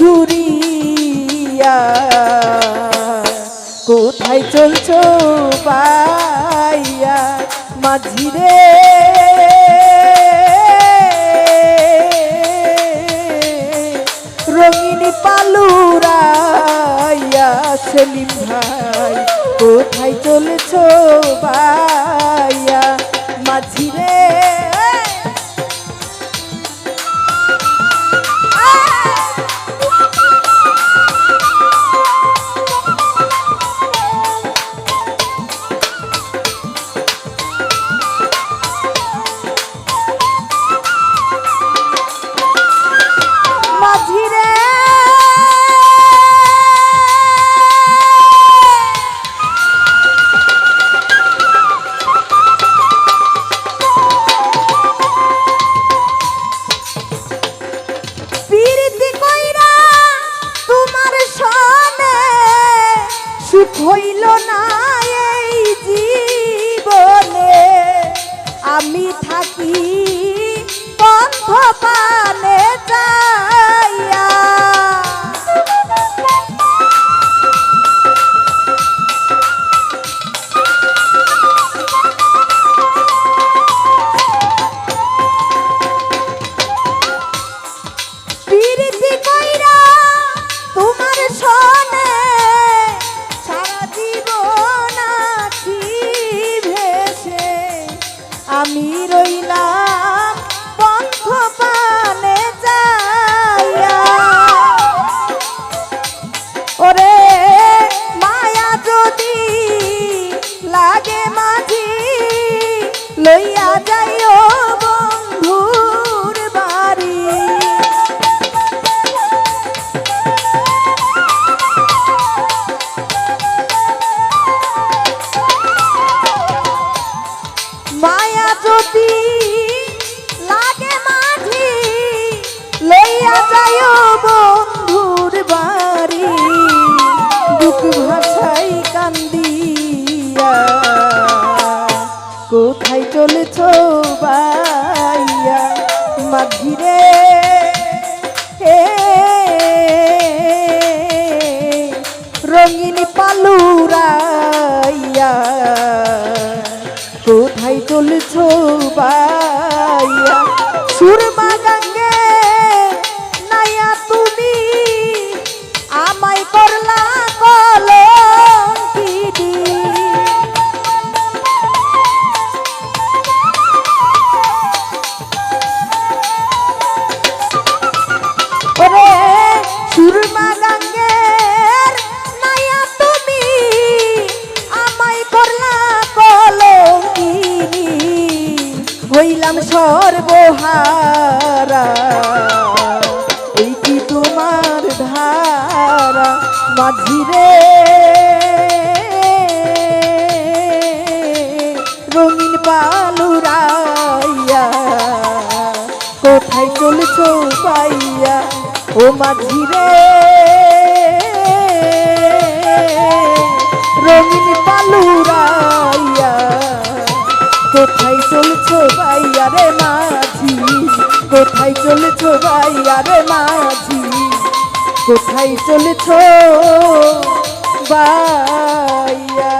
ঠুরিয়া কোথায় চলছো পাইয়া মাঝিরে? রঙিনী পালুরাইয়া সেলিম ভাই কোথায় চলেছ ভাইয়া মাঝিরে মাঝিরে? হইল না। আমি রইলাম বন্ধ পানে যাইয়া। ওরে মায়া যদি লাগে মাঝি লইয়া যাইও কোথায় চলেছ বাইয়া মাঝিরে রঙিনী পালুরাইয়া। কোথায় চলছ বাইয়া সুরমা সর্বহারা এই কি তোমার ধারা মাঝিরে? রঙিন পালুরাইয়া, কোথায় চলেছ পাইয়া ও মাঝিরে? রঙিন পালুরাইয়া ভাইয়া রে মাঝি কোথায় চলেছ? ভাইয়া